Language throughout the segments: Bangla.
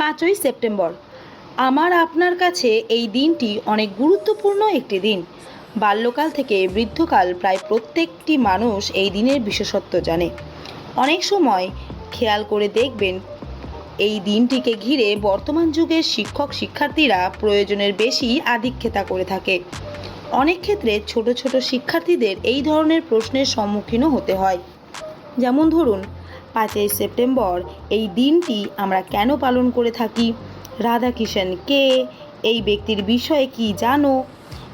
পাঁচই সেপ্টেম্বর। আমার আপনার কাছে এই দিনটি অনেক গুরুত্বপূর্ণ একটি দিন। বাল্যকাল থেকে বৃদ্ধকাল প্রায় প্রত্যেকটি মানুষ এই দিনের বিশেষত্ব জানে। অনেক সময় খেয়াল করে দেখবেন, এই দিনটিকে ঘিরে বর্তমান যুগের শিক্ষক শিক্ষার্থীরা প্রয়োজনের বেশি আধিক্যতা করে থাকে। অনেক ক্ষেত্রে ছোট ছোট শিক্ষার্থীদের এই ধরনের প্রশ্নের সম্মুখীনও হতে হয়। যেমন ধরুন পাঁচই সেপ্টেম্বর। এই দিনটি আমরা কেন পালন করে থাকি? রাধাকিষণ কে? এই ব্যক্তির বিষয়ে কি জানো?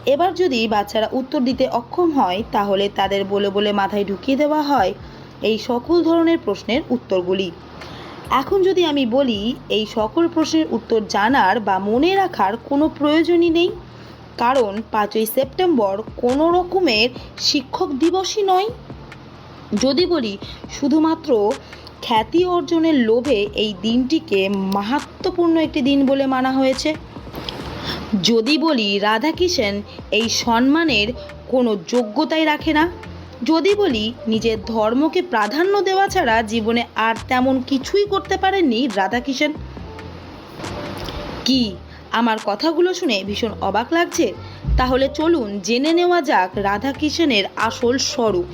এবার যদি বাচ্চারা উত্তর দিতে অক্ষম হয়, তাহলে তাদের বলে বলে মাথায় ঢুকিয়ে দেওয়া হয়। এই সকল ধরনের প্রশ্নের উত্তরগুলি। এখন যদি আমি বলি, এই সকল প্রশ্নের উত্তর জানার বা মনে রাখার কোনো প্রয়োজনই নেই। কারণ পাঁচই সেপ্টেম্বর কোনো রকমের শিক্ষক দিবসই নয়। যদি বলি, শুধুমাত্র খ্যাতি অর্জনের লোভে এই দিনটিকে মাহাত্মপূর্ণ একটি দিন বলে মানা হয়েছে। যদি বলি, রাধাকিষণ এই সম্মানের কোনো যোগ্যতাই রাখে না। যদি বলি, নিজের ধর্মকে প্রাধান্য দেওয়া ছাড়া জীবনে আর তেমন কিছুই করতে পারেননি রাধাকিষণ কি আমার কথাগুলো শুনে ভীষণ অবাক লাগছে? তাহলে চলুন জেনে নেওয়া যাক রাধাকিষণের আসল স্বরূপ।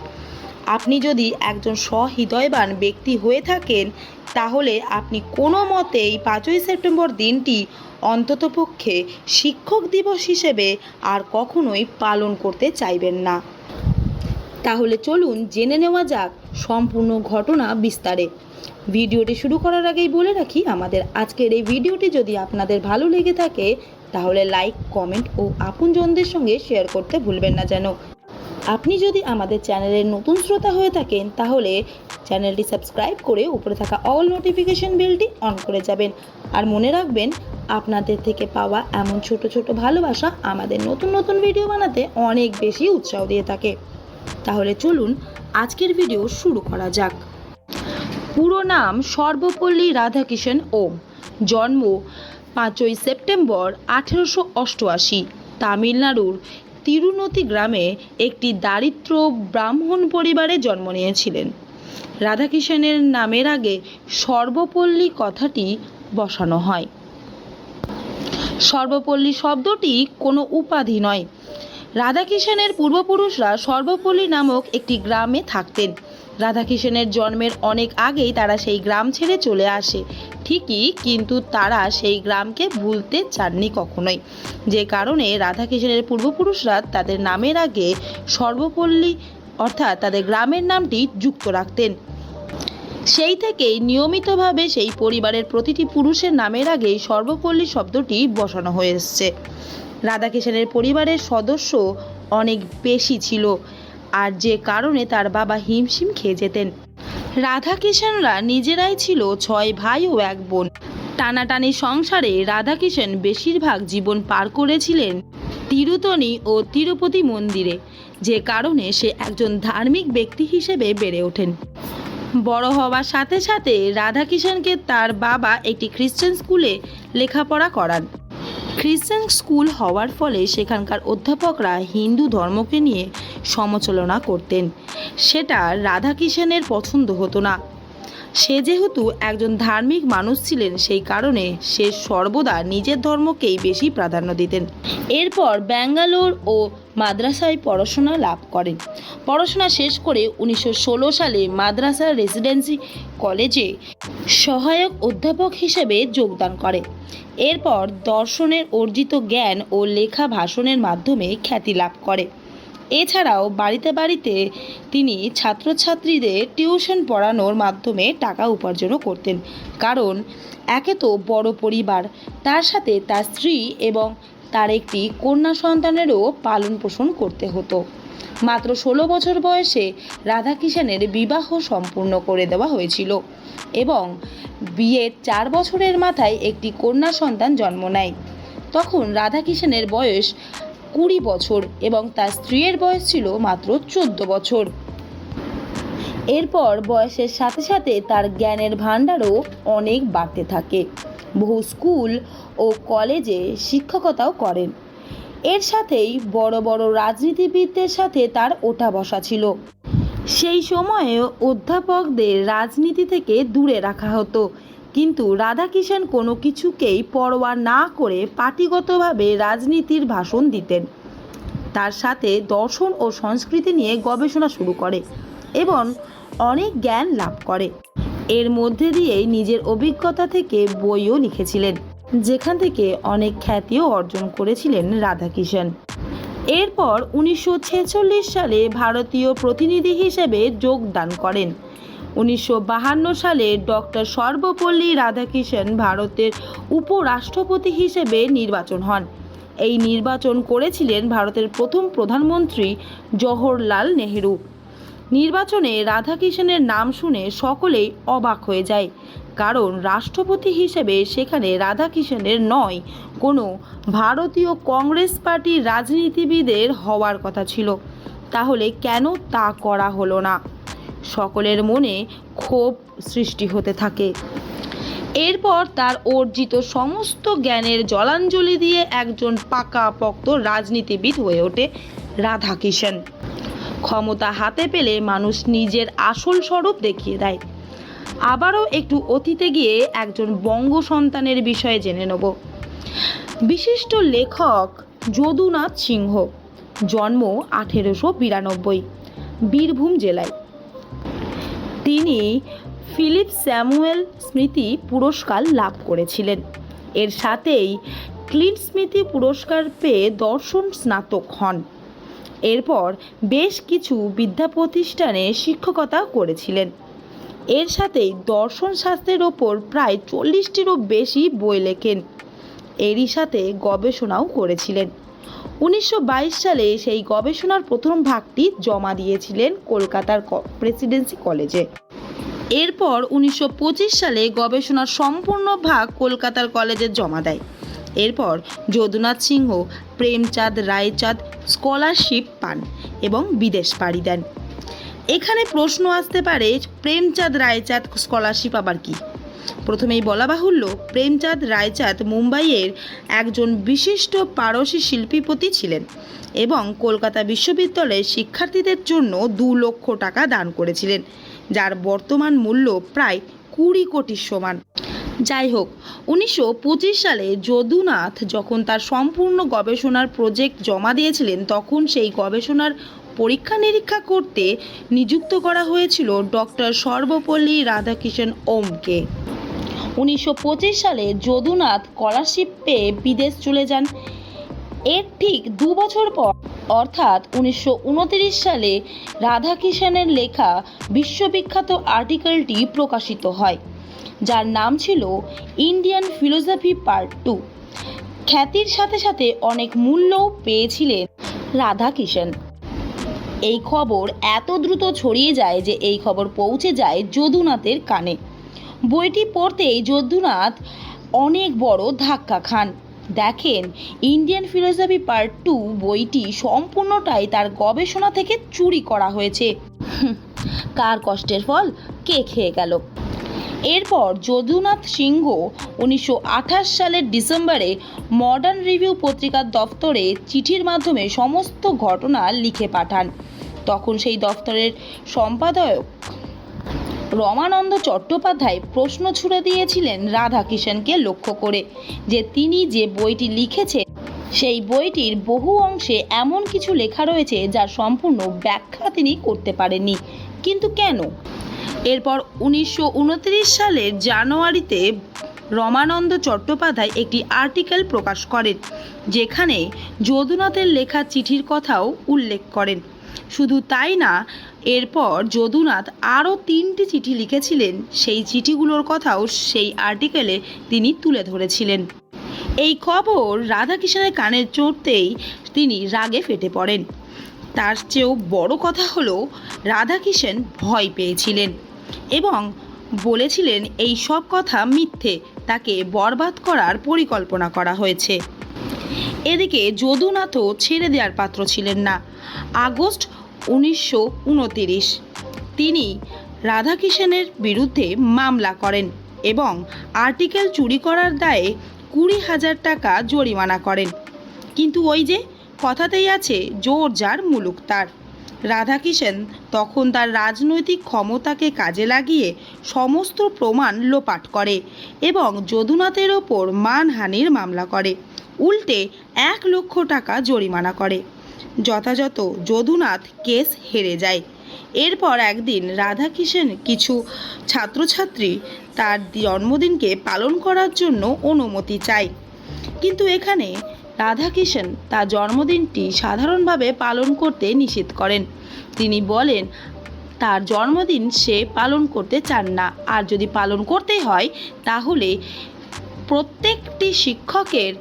আপনি যদি একজন সহৃদয়বান ব্যক্তি হয়ে থাকেন, তাহলে আপনি কোনো মতেই পাঁচই সেপ্টেম্বর দিনটি অন্ততপক্ষে শিক্ষক দিবস হিসেবে আর কখনোই পালন করতে চাইবেন না। তাহলে চলুন জেনে নেওয়া যাক সম্পূর্ণ ঘটনা বিস্তারে। ভিডিওটি শুরু করার আগেই বলে রাখি, আমাদের আজকের এই ভিডিওটি যদি আপনাদের ভালো লেগে থাকে, তাহলে লাইক, কমেন্ট ও আপনজনদের সঙ্গে শেয়ার করতে ভুলবেন না যেন। আপনি যদি আমাদের চ্যানেলের নতুন শ্রোতা হয়ে থাকেন, তাহলে চ্যানেলটি সাবস্ক্রাইব করে উপরে থাকা অল নোটিফিকেশন বেলটি অন করে যাবেন। আর মনে রাখবেন, আপনাদের থেকে পাওয়া এমন ছোট ছোট ভালোবাসা আমাদের নতুন নতুন ভিডিও বানাতে অনেক বেশি উৎসাহ দিয়ে থাকে। তাহলে চলুন, আজকের ভিডিও শুরু করা যাক। পুরো নাম সর্বপল্লী রাধাকিষণ ওম। জন্ম পাঁচই সেপ্টেম্বর আঠেরোশো অষ্টআশি, তামিলনাড়ুর তিরুনতি গ্রামে একটি দারিদ্র ব্রাহ্মণ পরিবারে জন্ম নিয়েছিলেন। রাধাকিষণের নামের আগে সর্বপল্লী কথাটি বসানো হয়। সর্বপল্লী শব্দটি কোনো উপাধি নয়। রাধাকিষণের পূর্বপুরুষরা সর্বপল্লী নামক একটি গ্রামে থাকতেন। রাধাকিষণের জন্মের অনেক আগেই তারা সেই গ্রাম ছেড়ে চলে আসে। ঠিকই কিন্তু তারা সেই গ্রামকে ভুলতে চাননি কখনোই। যে কারণে রাধাকিষণের পূর্বপুরুষরা তাদের নামের আগে সর্বপল্লী অর্থাৎ তাদের গ্রামের নামটি যুক্ত রাখতেন। সেই থেকেই নিয়মিতভাবে সেই পরিবারের প্রতিটি পুরুষের নামের আগেই সর্বপল্লী শব্দটি বসানো হয়ে এসছে। রাধাকিষণের পরিবারের সদস্য অনেক বেশি ছিল। আর যে কারণে তার বাবা হিমশিম খেয়ে যেতেন। রাধাকিষণরা নিজেরাই ছিল ছয় ভাই ও এক বোন। টানাটানি সংসারে রাধাকিষণ বেশিরভাগ জীবন পার করেছিলেন তিরুতনি ও তিরুপতি মন্দিরে, যে কারণে সে একজন ধার্মিক ব্যক্তি হিসেবে বেড়ে ওঠেন। বড় হওয়ার সাথে সাথে রাধাকিষণকে তার বাবা একটি খ্রিশ্চান স্কুলে লেখাপড়া করান। খ্রিশ্চান স্কুল হওয়ার ফলে সেখানকার অধ্যাপকরা হিন্দু ধর্মকে নিয়ে সমালোচনা করতেন। সেটা রাধাকিষণের পছন্দ হতো না। সে যেহেতু একজন ধার্মিক মানুষ ছিলেন, সেই কারণে সে সর্বদা নিজের ধর্মকেই বেশি প্রাধান্য দিতেন। এরপর ব্যাঙ্গালোর ও মাদ্রাসায় পড়াশোনা লাভ করেন। পড়াশোনা শেষ করে উনিশশো ষোলো সালে মাদ্রাসা রেসিডেন্সি কলেজে সহায়ক অধ্যাপক হিসেবে যোগদান করে। এরপর দর্শনের অর্জিত জ্ঞান ও লেখা ভাষণের মাধ্যমে খ্যাতি লাভ করে। এছাড়াও বাড়িতে বাড়িতে তিনি ছাত্রছাত্রীদের টিউশন পড়ানোর মাধ্যমে টাকা উপার্জনও করতেন। কারণ একে তো বড় পরিবার, তার সাথে তার স্ত্রী এবং তার একটি কন্যা সন্তানেরও পালন পোষণ করতে হতো। মাত্র ষোলো বছর বয়সে রাধাকিষানের বিবাহ সম্পূর্ণ করে দেওয়া হয়েছিল এবং বিয়ের চার বছরের মাথায় একটি কন্যা সন্তান জন্ম নেয়। তখন রাধাকিষানের বয়স কুড়ি বছর এবং তার স্ত্রীর বয়স ছিল মাত্র চোদ্দ বছর। এরপর বয়সের সাথে সাথে তার জ্ঞানের ভাণ্ডারও অনেক বাড়তে থাকে। বহু স্কুল ও কলেজে শিক্ষকতাও করেন। এর সাথেই বড় বড় রাজনীতিবিদদের সাথে তার ওঠা বসা ছিল। সেই সময়ে অধ্যাপকদের রাজনীতি থেকে দূরে রাখা হতো। কিন্তু রাধাকিষাণ কোনো কিছুকেই পরোয়া না করে পার্টিগতভাবে রাজনীতির ভাষণ দিতেন। তার সাথে দর্শন ও সংস্কৃতি নিয়ে গবেষণা শুরু করে এবং অনেক জ্ঞান লাভ করে। এর মধ্যে দিয়েই নিজের অভিজ্ঞতা থেকে বইও লিখেছিলেন। যেখান থেকে অনেক খ্যাতিও অর্জন করেছিলেন রাধাকিষাণ। এরপর উনিশশো ছেচল্লিশ সালে ভারতীয় প্রতিনিধি হিসেবে যোগদান করেন। উনিশশো সালে ডক্টর সর্বপল্লী রাধাকিষাণ ভারতের উপরাষ্ট্রপতি হিসেবে নির্বাচন হন। এই নির্বাচন করেছিলেন ভারতের প্রথম প্রধানমন্ত্রী জওহরলাল নেহেরু। নির্বাচনে রাধাকিষাণের নাম শুনে সকলেই অবাক হয়ে যায়। কারণ রাষ্ট্রপতি হিসেবে সেখানে রাধাকিষাণের নয়, কোনো ভারতীয় কংগ্রেস পার্টির রাজনীতিবিদের হওয়ার কথা ছিল। তাহলে কেন তা করা হলো না? সকলের মনে ক্ষোভ সৃষ্টি হতে থাকে। এরপর তার অর্জিত সমস্ত জ্ঞানের জলাঞ্জলি দিয়ে একজন পাকাপোক্ত রাজনীতিবিদ হয়ে ওঠে রাধাকিষাণ ক্ষমতা হাতে পেলে মানুষ নিজের আসল স্বরূপ দেখিয়ে দেয়। আবারও একটু অতীতে গিয়ে একজন বঙ্গ সন্তানের বিষয়ে জেনে নেব। বিশিষ্ট লেখক যদুনাথ সিংহ, জন্ম আঠেরোশো বিরানব্বই, বীরভূম জেলায়। তিনি ফিলিপ স্যামুয়েল স্মৃতি পুরস্কার লাভ করেছিলেন। এর সাথেই ক্লিন স্মৃতি পুরস্কার পেয়ে দর্শন স্নাতক হন। এরপর বেশ কিছু বিদ্যা প্রতিষ্ঠানে শিক্ষকতা করেছিলেন। এর সাথেই দর্শন শাস্ত্রের ওপর প্রায় চল্লিশটিরও বেশি বই লেখেন। এরই সাথে গবেষণাও করেছিলেন। উনিশশো বাইশ সালে সেই গবেষণার প্রথম ভাগটি জমা দিয়েছিলেন কলকাতার প্রেসিডেন্সি কলেজে। এরপর উনিশশো পঁচিশ সালে গবেষণার সম্পূর্ণ ভাগ কলকাতার কলেজে জমা দেয়। এরপর যদুনাথ সিংহ, প্রেমচাঁদ রায়চাঁদ স্কলারশিপ পান এবং বিদেশ পাড়ি দেন। এখানে প্রশ্ন আসতে পারে, প্রেমচাঁদ রায়চাঁদ স্কলারশিপ আবার কি? প্রথমেই বলা বাহুল্য, প্রেমচাঁদ রায়চাঁদ মুম্বাইয়ের একজন বিশিষ্ট পারসী শিল্পীপতি ছিলেন এবং কলকাতা বিশ্ববিদ্যালয়ের শিক্ষার্থীদের জন্য দু লক্ষ টাকা দান করেছিলেন, যার বর্তমান মূল্য প্রায় কুড়ি কোটির সমান। যাই হোক, উনিশশো পঁচিশ সালে যদুনাথ যখন তার সম্পূর্ণ গবেষণার প্রজেক্ট জমা দিয়েছিলেন, তখন সেই গবেষণার পরীক্ষা নিরীক্ষা করতে নিযুক্ত করা হয়েছিল ডক্টর সর্বপল্লী রাধাকিষণ ওমকে। উনিশশো পঁচিশ সালে যদুনাথ স্কলারশিপ পেয়ে বিদেশ চলে যান। এর ঠিক দু বছর পর, অর্থাৎ উনিশশো সালে রাধাকিষাণের লেখা বিশ্ববিখ্যাত আর্টিকেলটি প্রকাশিত হয়। যার নাম ছিল ইন্ডিয়ান ফিলোসফি পার্ট টু। খ্যাতির সাথে সাথে অনেক মূল্যও পেয়েছিলেন রাধাকিষাণ এই খবর এত দ্রুত ছড়িয়ে যায় যে এই খবর পৌঁছে যায় যদুনাথের কানে। বইটি পড়তেই যদুনাথ অনেক বড় ধাক্কা খান। দেখেন, ইন্ডিয়ান ফিলোসফি পার্ট টু বইটি সম্পূর্ণটাই তার গবেষণা থেকে চুরি করা হয়েছে। কার কষ্টের ফল? কে খেয়ে গেল? এরপর যদুনাথ সিংহ উনিশশো আঠাশ সালের ডিসেম্বরে মডার্ন রিভিউ পত্রিকার দফতরে চিঠির মাধ্যমে সমস্ত ঘটনা লিখে পাঠান। তখন সেই দফতরের সম্পাদক রমানন্দ চট্টোপাধ্যায় প্রশ্ন ছুড়ে দিয়েছিলেন রাধাকিষাণকে লক্ষ্য করে যে তিনি যে বইটি লিখেছেন, সেই বইটির বহু অংশে এমন কিছু লেখা রয়েছে যার সম্পূর্ণ ব্যাখ্যা তিনি করতে পারেননি। কিন্তু কেন? এরপর উনিশশো উনত্রিশ সালের জানুয়ারিতে রমানন্দ চট্টোপাধ্যায় একটি আর্টিকেল প্রকাশ করেন, যেখানে যদুনাথের লেখা চিঠির কথাও উল্লেখ করেন। শুধু তাই না, এরপর যদুনাথ আরও তিনটি চিঠি লিখেছিলেন, সেই চিঠিগুলোর কথাও সেই আর্টিকেলে তিনি তুলে ধরেছিলেন। এই খবর রাধাকৃষ্ণের কানে চড়তেই তিনি রাগে ফেটে পড়েন। তার চেয়েও বড় কথা হলো, রাধাকিষাণ ভয় পেয়েছিলেন। এবং বলেছিলেন এই সব কথা মিথ্যে, তাকে বরবাদ করার পরিকল্পনা করা হয়েছে। এদিকে যদুনাথও ছেড়ে দেওয়ার পাত্র ছিলেন না। আগস্ট উনিশশো তিনি রাধাকিষাণের বিরুদ্ধে মামলা করেন এবং আর্টিকেল চুরি করার দায়ে কুড়ি হাজার টাকা জরিমানা করেন। কিন্তু ওই যে কথাতেই আছে, জোর যার মুলুক তার। রাধাকিষেণ তখন তার রাজনৈতিক ক্ষমতাকে কাজে লাগিয়ে সমস্ত প্রমাণ লোপাট করে এবং যদুনাথের ওপর মানহানির মামলা করে। উল্টে এক লক্ষ টাকা জরিমানা করে। যথাযথ যদুনাথ কেস হেরে যায়। এরপর একদিন রাধাকিষেণ কিছু ছাত্রছাত্রী তার জন্মদিনকে পালন করার জন্য অনুমতি চায়। কিন্তু এখানে রাধাকিষেণ তার জন্মদিনটি সাধারণভাবে পালন করতে নিষেধ করেন। তিনি বলেন, তার জন্মদিন সে পালন করতে চান না। আর যদি পালন করতেই হয়, তাহলে প্রত্যেকটি শিক্ষকের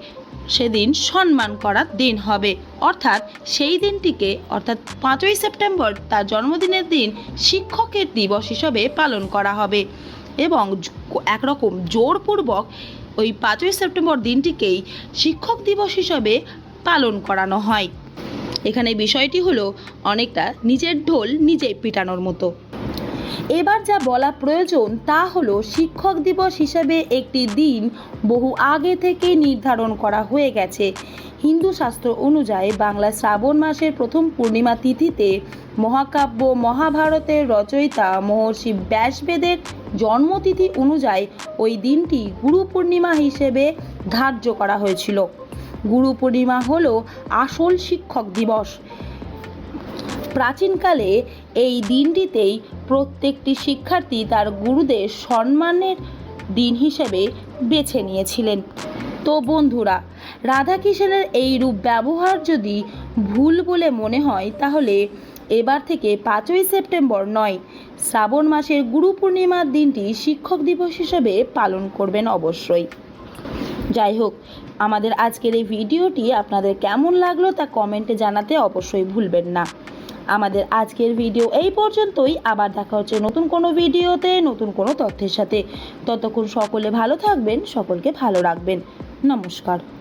সেদিন সম্মান করার দিন হবে। অর্থাৎ সেই দিনটিকে, অর্থাৎ পাঁচই সেপ্টেম্বর, তার জন্মদিনের দিন শিক্ষকের দিবস হিসাবে পালন করা হবে। এবং একরকম জোরপূর্বক ওই পাঁচই সেপ্টেম্বর দিনটিকেই শিক্ষক দিবস হিসাবে পালন করানো হয়। এখানে বিষয়টি হলো, অনেকটা নিজের ঢোল নিজে পিটানোর মতো। এবার যা বলা প্রয়োজন তা হলো শিক্ষক দিবস হিসেবে একটি দিন বহু আগে থেকে নির্ধারণ করা হয়ে গেছে। হিন্দু শাস্ত্র অনুযায়ী বাংলা শ্রাবণ মাসের প্রথম পূর্ণিমা তিথিতে মহাকাব্য, মহাভারতের রচয়িতা মহর্ষি ব্যাসবেদের জন্মতিথি অনুযায়ী ওই দিনটি গুরু পূর্ণিমা হিসেবে ধার্য করা হয়েছিল। গুরু পূর্ণিমা হলো আসল শিক্ষক দিবস। প্রাচীনকালে এই দিনটিতেই প্রত্যেকটি শিক্ষার্থী তার গুরুদের সম্মানের দিন হিসেবে বেছে নিয়েছিলেন। তো বন্ধুরা, রাধাকিষাণের এই রূপ ব্যবহার যদি ভুল বলে মনে হয়, তাহলে এবার থেকে পাঁচই সেপ্টেম্বর নয়, শ্রাবণ মাসের গুরু পূর্ণিমার দিনটি শিক্ষক দিবস হিসেবে পালন করবেন অবশ্যই। যাই হোক, আমাদের আজকের এই ভিডিওটি আপনাদের কেমন লাগল তা কমেন্টে জানাতে অবশ্যই ভুলবেন না। আমাদের আজকের ভিডিও এই পর্যন্তই। আবার দেখা হচ্ছে নতুন কোনো ভিডিওতে নতুন কোনো তথ্যের সাথে। ততক্ষণ সকলে ভালো থাকবেন, সকলকে ভালো রাখবেন। নমস্কার।